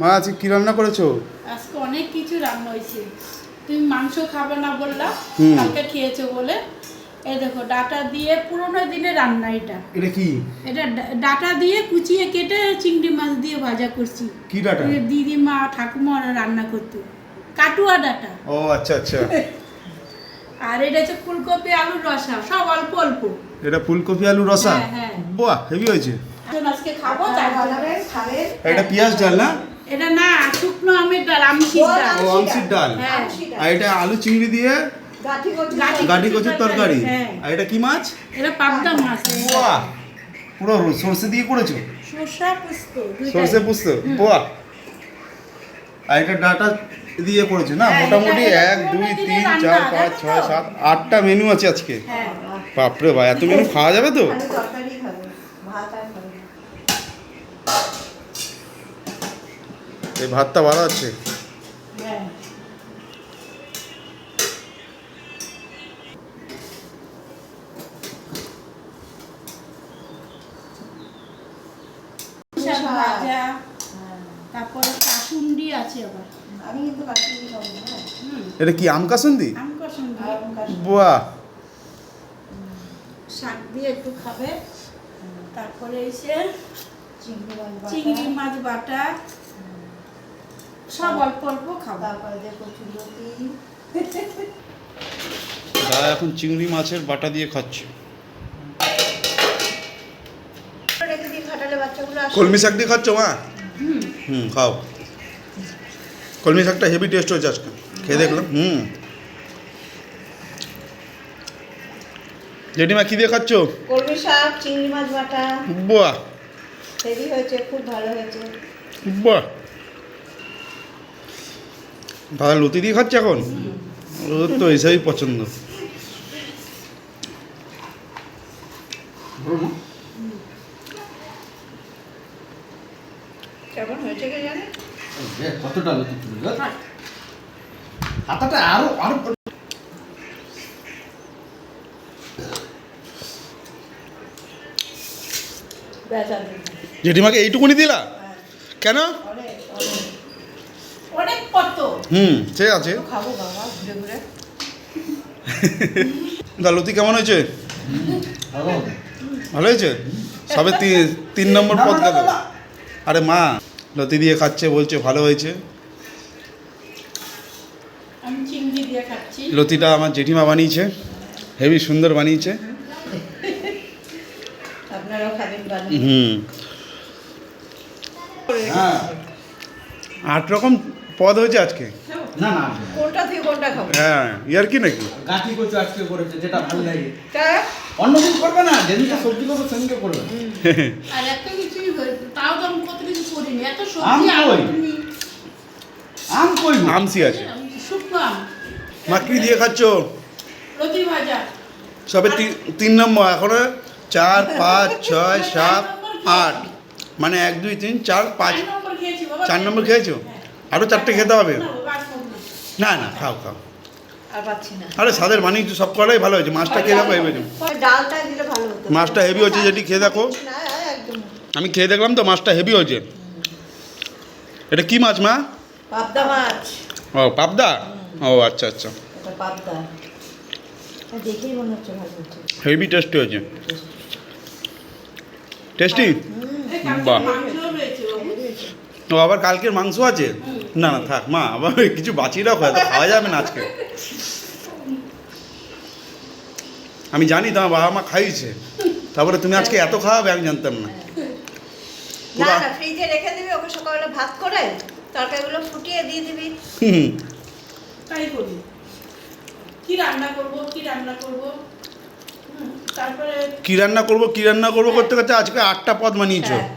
মা আজকে কি রান্না করেছ? আজকে অনেক কিছু রান্না হয়েছে। তুমি মাংস খাবে না বললা কালকে খেয়েছো বলে। এই দেখো ডাটা দিয়ে পুরোনো দিনের রান্না এটা। এটা কি? এটা ডাটা দিয়ে কুচিয়ে কেটে চিংড়ি মাছ দিয়ে ভাজা করছি। কি ডাটা? দিদিমা ঠাকুমা ওরা রান্না করতো। কাটুয়া ডাটা। ও আচ্ছা আচ্ছা। আর এটা হচ্ছে ফুলকপি আলুর রসা সব অল্প অল্প। এটা ফুলকপি আলু রসা? হ্যাঁ, হ্যাঁ। বাহ হেভি হয়েছে। আজকে খাব তার জন্য। আর এটা পেঁয়াজ ডাল না? এটা না শুকনো আমের ডাল আমসির ডাল। ও আমসির ডাল। হ্যাঁ। আর এটা আলু চিংড়ি দিয়ে গাঠি গাঠি কচুর তরকারি। হ্যাঁ। আর এটা কি মাছ? এটা পাবদা মাছ। বাহ! পুরো সর্ষে দিয়ে করেছ? সর্ষা পুস্ত। সর্ষে পুস্ত? বাহ! আর এটা ডাটা দিয়ে করেছ না? হ্যাঁ, মোটামুটি এক দুই তিন চার পাঁচ ছয় সাত আটটা মেনু আছে আজকে। হ্যাঁ। বাপরে ভাই এত মেনু খাওয়া যাবে তো খালি তরকারি খাবে ভাত আর খাবে না। এই ভাতটা ভালো আছে? হ্যাঁ। হ্যাঁ। তারপরে কাসুন্ডি আছে আবার। আমি কিন্তু কাশ্মীরি খাব না। হ্যাঁ। এটা কি আম কাসুন্দি আম কাশ্মীরি- বাহ। শাক দিয়ে একটু খাবে। তারপরে এসে চিংড়ি মাছ বাটা। সব অল্প অল্প খাব। তারপরে যে কচুরলতি দাদা এখন চিংড়ি মাছের বাটা দিয়ে খাচ্ছে। কলমি শাক দিয়ে খাচ্ছ মা? হুম। হুম খাও। কলমি শাকটা হেভি টেস্ট হয়েছে আজকে। খেয়ে দেখলাম। হুম। জেঠিমা কি দিয়ে খাচ্ছ? কলমি শাক চিংড়ি মাছ বাটা। বাহ। হেভি হয়েছে খুব ভালো হয়েছে। বাহ। দাদা লতি দিয়ে খাচ্ছে এখন? ওর তো এইসবই পছন্দ। কেমন হয়েছে কে জানে? কতটা লতি হাতাটা আরও আরও ব্যাস আর দিই না। জেঠিমাকে এইটুকুনি দিলা? হ্যাঁ, কেন? অনেক কত? হুম সে আছে। খাব বাবা ঘুরে ঘুরে। দা লতি কেমন হয়েছে? ভালো। ভালো হয়েছে? সবে তিন তিন নম্বর পদ গেল। আরে মা লতি দিয়ে খাচ্ছে বলছে ভালো হয়েছে। লতিটা আমার জেঠিমা বানিয়েছে। হেভি সুন্দর বানিয়েছে। আপনারাও খাবেন বানিয়ে হুম। হ্যাঁ। আট রকম পদ হয়েছে আজকে? না না কোনটা থেকে কোনটা খাব? হ্যাঁ ইয়ার কি নাকি? গাঠি কচু আজকে করেছে যেটা ভালো লাগে। তা? অন্যদিন করবে না যেদিনকে সবজি করবে সেদিনকে করবে। আর এত কিছুই তাও তো আমি কত কিছু করিনি এত আম সবজি আলু কই? তুমি আম কই গো? আমসি আছে। শুকনো আম। মা কি দিয়ে খাচ্ছ? ভাজা। সবে তিন- তিন নম্বর এখনও চার পাঁচ ছয় সাত আট। মানে এক দুই তিন চার পাঁচ। চার নম্বর খেয়েছি? আরও চারটে খেতে হবে? না, না। খাও খাও। আর পাচ্ছি না। আরে স্বাদের বানিয়েছো সব করাই ভালো হয়েছে। মাছটা খেয়ে দেখো হেভি মাছটা হেভি হয়েছে যেটি খেয়ে দেখো। আমি খেয়ে দেখলাম তো মাছটা হেভি হয়েছে। এটা কি মাছ মা? পাবদা মাছ। ও পাবদা? ও আচ্ছা আচ্ছা। পাবদা। দেখেই মনে হচ্ছে হেভি টেস্টি হয়েছে। টেস্টি বাহ। ও আবার কালকের মাংস আছে? না না থাক মা আবার কিছু বাঁচিয়ে রাখো এত খাওয়া যাবে না আজকে। আমি জানি তোমার বাবা মা খাইছে তারপরে তুমি আজকে এত খাওয়াবে আমি জানতাম না। না না ফ্রিজে রেখে দিবি ওকে সকালবেলা ভাত করে তরকারিগুলো ফুটিয়ে দিয়ে দিবি। হুম তাই করি। কি রান্না করব কি রান্না করব? তারপরে কি রান্না করব কি রান্না করব করতে করতে আজকে আটটা পদ বানিয়েছো। হ্যাঁ।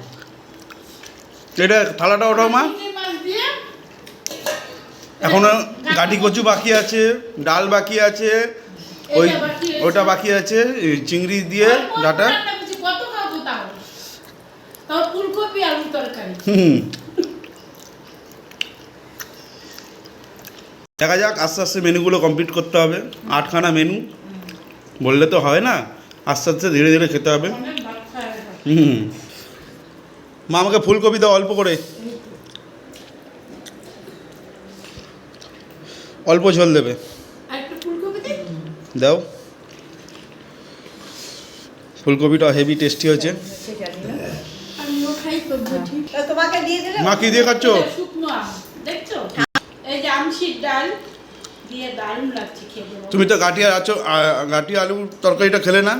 এটা থালাটা ওঠাও মা। চিংড়ি মাছ দিয়ে এখনও গাটি কচু বাকি আছে ডাল বাকি আছে ওই। ওটা বাকি আছে চিংড়ি দিয়ে ডাটা। হুম। দেখা যাক আস্তে আস্তে মেনুগুলো কমপ্লিট করতে হবে। আটখানা মেনু। বললে তো হয় না আস্তে আস্তে ধীরে ধীরে খেতে হবে। হুম। মা আমাকে ফুলকপি দাও অল্প করে। অল্প ঝোল দেবে। দাও। ফুলকপিটা হেভি টেস্টি হয়েছে। মা কি দিয়ে খাচ্ছ? এটা শুকনো আম দেখছ? এই যে আমশির ডাল দিয়ে দারুণ লাগছে খেতে। তুমি তো গাঠিয়া আছো গাঠি আলু তরকারিটা খেলে না?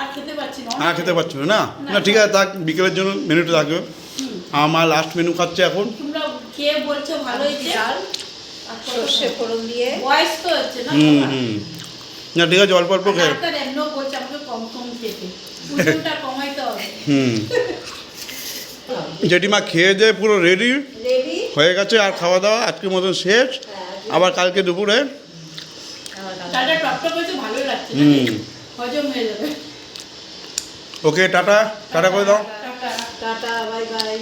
আর খেতে পাচ্ছি না। হ্যাঁ খেতে পারছ না? না ঠিক আছে থাক বিকেলের জন্য মেনুটা থাকবে। আমার লাস্ট মেনু খাচ্ছে এখন। তোমরা খেয়ে বলছো ভালো হয়েছে সর্ষে ফোড়ন দিয়ে? বয়স তো হচ্ছে না? হুম হুম। না ঠিক আছে অল্প অল্প খেয়ে। ডাক্তার এমনিও বলছে আমাকে কম কম খেতে। ওজনটা কমাইতে হবে। হুম। জেঠিমা খেয়ে দিয়ে পুরো রেডি রেডি হয়ে গেছে আর খাওয়া দাওয়া আজকের মতন শেষ। আবার কালকে দুপুরে। ডালটা টকটক হয়েছে ভালোই লাগছে। হুম। হজম হয়ে যাবে। ওকে টাটা। টাটা করে দাও। Tata tata bye bye.